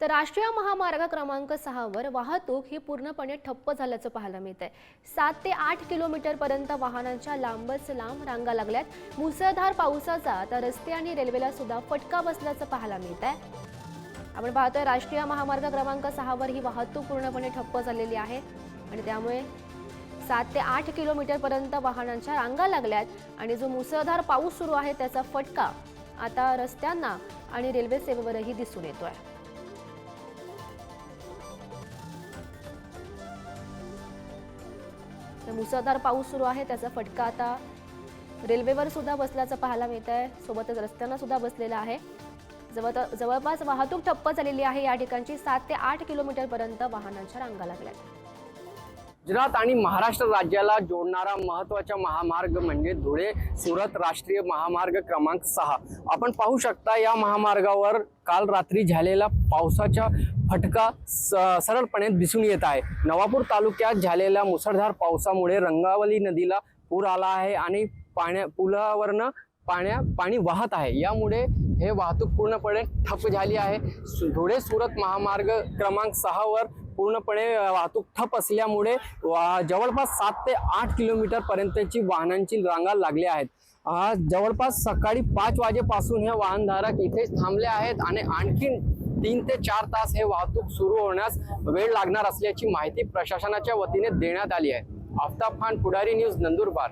तर राष्ट्रीय महामार्ग क्रमांक सहावर वाहतूक ही पूर्णपणे ठप्प झाल्याचं पाहायला मिळत आहे सात ते आठ किलोमीटरपर्यंत वाहनांच्या लांबच लांब रांगा लागल्यात. मुसळधार पावसाचा आता रस्ते आणि रेल्वेला सुद्धा फटका बसल्याचं पाहायला मिळत आहे आपण पाहतोय राष्ट्रीय महामार्ग क्रमांक सहावर ही वाहतूक पूर्णपणे ठप्प झालेली आहे. आणि त्यामुळे सात ते आठ किलोमीटरपर्यंत वाहनांच्या रांगा लागल्यात आणि जो मुसळधार पाऊस सुरू आहे त्याचा फटका आता रस्त्यांना आणि रेल्वे सेवेवरही दिसून येतोय. तर मुसळधार पाऊस सुरू आहे त्याचा फटका आता रेल्वेवर सुद्धा बसल्याचं पाहायला मिळत आहे सोबतच रस्त्यांना सुद्धा बसलेला आहे. जवळ जवळपास वाहतूक ठप्प झालेली आहे. या ठिकाणची सात ते आठ किलोमीटरपर्यंत वाहनांच्या रांगा लागल्या गुजरात आणि महाराष्ट्र राज्याला जोडणारा महत्त्वाचा महामार्ग म्हणजे धुळे सुरत राष्ट्रीय महामार्ग क्रमांक सहा. आपण पाहू शकता या महामार्गावर काल रात्री झालेला पावसाचा फटका स- सरळपणे दिसून येत आहे. नवापूर तालुक्यात झालेल्या मुसळधार पावसामुळे रंगावली नदीला पूर आला आहे आणि पाण्या पुलावरनं पाण्या पाणी वाहत आहे. यामुळे हे वाहतूक पूर्णपणे ठप्प झाली आहे. सु- धुळे सुरत महामार्ग क्रमांक सहावर पूर्णपणे वाहतूक ठप असल्यामुळे वा- जवळपास सात ते आठ किलोमीटर पर्यंतची वाहनांची रांगा लागल्या आहेत. जवळपास सकाळी पाच वाजेपासून हे वाहनधारक इथेच थांबले आहेत आणि आणखीन तीन ते चार तास हे वाहतूक सुरू होण्यास वेळ लागणार असल्याची माहिती प्रशासनाच्या वतीने देण्यात आली आहे. आफताब खान पुढारी न्यूज नंदुरबार.